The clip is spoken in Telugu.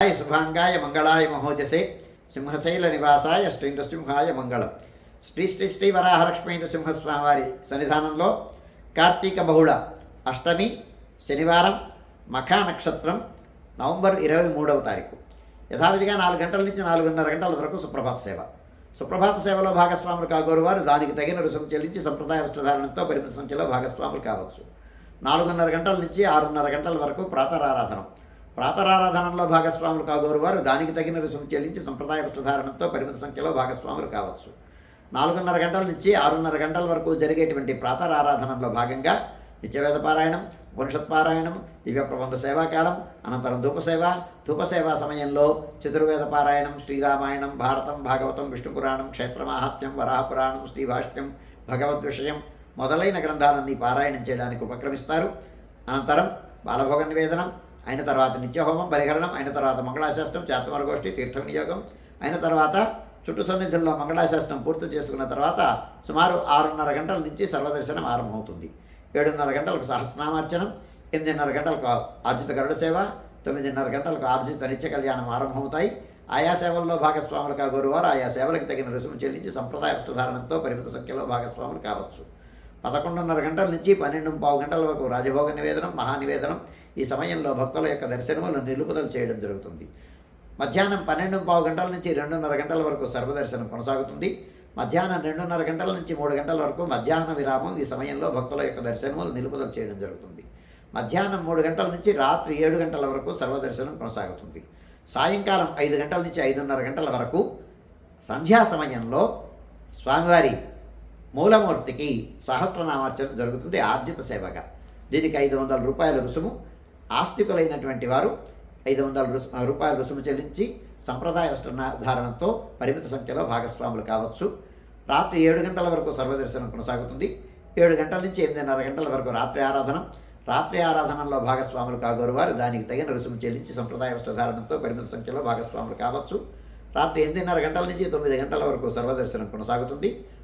హాయ్ శుభాంగాయ మంగళాయ మహోజసే సింహశైల నివాసాయ శ్రీ నృసింహాయ మంగళం శ్రీ శ్రీ శ్రీ వరాహలక్ష్మీ నృసింహస్వామి వారి సన్నిధానంలో కార్తీక బహుళ అష్టమి శనివారం మఖా నక్షత్రం నవంబర్ ఇరవై మూడవ తారీఖు యథావిధిగా నాలుగు గంటల నుంచి నాలుగున్నర గంటల వరకు సుప్రభాత సేవ సుప్రభాత సేవలో భాగస్వాములు కాగోరు వారు దానికి తగిన రుసుము చెల్లించి సంప్రదాయ వస్త్రధారణతో పరిమిత సంఖ్యలో భాగస్వాములు కావచ్చు నాలుగున్నర గంటల నుంచి ఆరున్నర గంటల వరకు ప్రాతరారాధనం ప్రాతరారాధనంలో భాగస్వాములు కాగోరు వారు. దానికి తగిన రుసుము చెల్లించి సంప్రదాయ వస్త్రధారణతో పరిమిత సంఖ్యలో భాగస్వాములు కావచ్చు. నాలుగున్నర గంటల నుంచి ఆరున్నర గంటల వరకు జరిగేటువంటి ప్రాతరారాధనంలో భాగంగా నిత్యవేద పారాయణం ఉపనిషత్ పారాయణం దివ్య ప్రబంధ సేవాకాలం అనంతరం ధూపసేవ ధూపసేవా సమయంలో చతుర్వేద పారాయణం శ్రీరామాయణం భారతం భాగవతం విష్ణు పురాణం క్షేత్రమాహాత్మ్యం వరాహపురాణం శ్రీభాష్యం భగవద్ విషయం మొదలైన గ్రంథాలన్నీ పారాయణం చేయడానికి ఉపక్రమిస్తారు. అనంతరం బాలభోగ నివేదనం అయిన తర్వాత నిత్యహోమం పరిహరణం అయిన తర్వాత మంగళాశాస్త్రం చేతమరగోష్ఠి తీర్థ వినియోగం అయిన తర్వాత చుట్టు సన్నిధుల్లో మంగళాశాస్త్రం పూర్తి చేసుకున్న తర్వాత సుమారు ఆరున్నర గంటల నుంచి సర్వదర్శనం ఆరంభమవుతుంది. ఏడున్నర గంటలకు సహస్రనామార్చనం ఎనిమిదిన్నర గంటలకు ఆర్జిత గరుడ సేవ తొమ్మిదిన్నర గంటలకు ఆర్జిత నిత్య కళ్యాణం ఆరంభమవుతాయి. ఆయా సేవల్లో భాగస్వాములు కాగోరువారు ఆయా సేవలకు తగిన రుసుము చెల్లించి సంప్రదాయ వస్తుధారణతో పరిమిత సంఖ్యలో భాగస్వాములు కావచ్చు. పదకొండున్నర గంటల నుంచి పన్నెండు పావు గంటల వరకు రాజభోగ నివేదనం మహానివేదనం ఈ సమయంలో భక్తుల యొక్క దర్శనములు నిలుపుదల చేయడం జరుగుతుంది. మధ్యాహ్నం పన్నెండు పావు గంటల నుంచి రెండున్నర గంటల వరకు సర్వదర్శనం కొనసాగుతుంది. మధ్యాహ్నం రెండున్నర గంటల నుంచి మూడు గంటల వరకు మధ్యాహ్న విరామం ఈ సమయంలో భక్తుల యొక్క దర్శనములు నిలుపుదల చేయడం జరుగుతుంది. మధ్యాహ్నం మూడు గంటల నుంచి రాత్రి ఏడు గంటల వరకు సర్వదర్శనం కొనసాగుతుంది. సాయంకాలం ఐదు గంటల నుంచి ఐదున్నర గంటల వరకు సంధ్యా సమయంలో స్వామివారి మూలమూర్తికి సహస్రనామార్చన జరుగుతుంది ఆర్జిత సేవగా. దీనికి ఐదు వందల రూపాయల రుసుము. ఆస్తికులైనటువంటి వారు ఐదు వందల రుసు రూపాయల రుసుము చెల్లించి సంప్రదాయ వస్త్రధారణతో పరిమిత సంఖ్యలో భాగస్వాములు కావచ్చు. రాత్రి ఏడు గంటల వరకు సర్వదర్శనం కొనసాగుతుంది. ఏడు గంటల నుంచి ఎనిమిదిన్నర గంటల వరకు రాత్రి ఆరాధన. రాత్రి ఆరాధనలో భాగస్వాములు కాగోరు వారు దానికి తగిన రుసుము చెల్లించి సంప్రదాయ వస్త్రధారణతో పరిమిత సంఖ్యలో భాగస్వాములు కావచ్చు. రాత్రి ఎనిమిదిన్నర గంటల నుంచి తొమ్మిది గంటల వరకు సర్వదర్శనం కొనసాగుతుంది.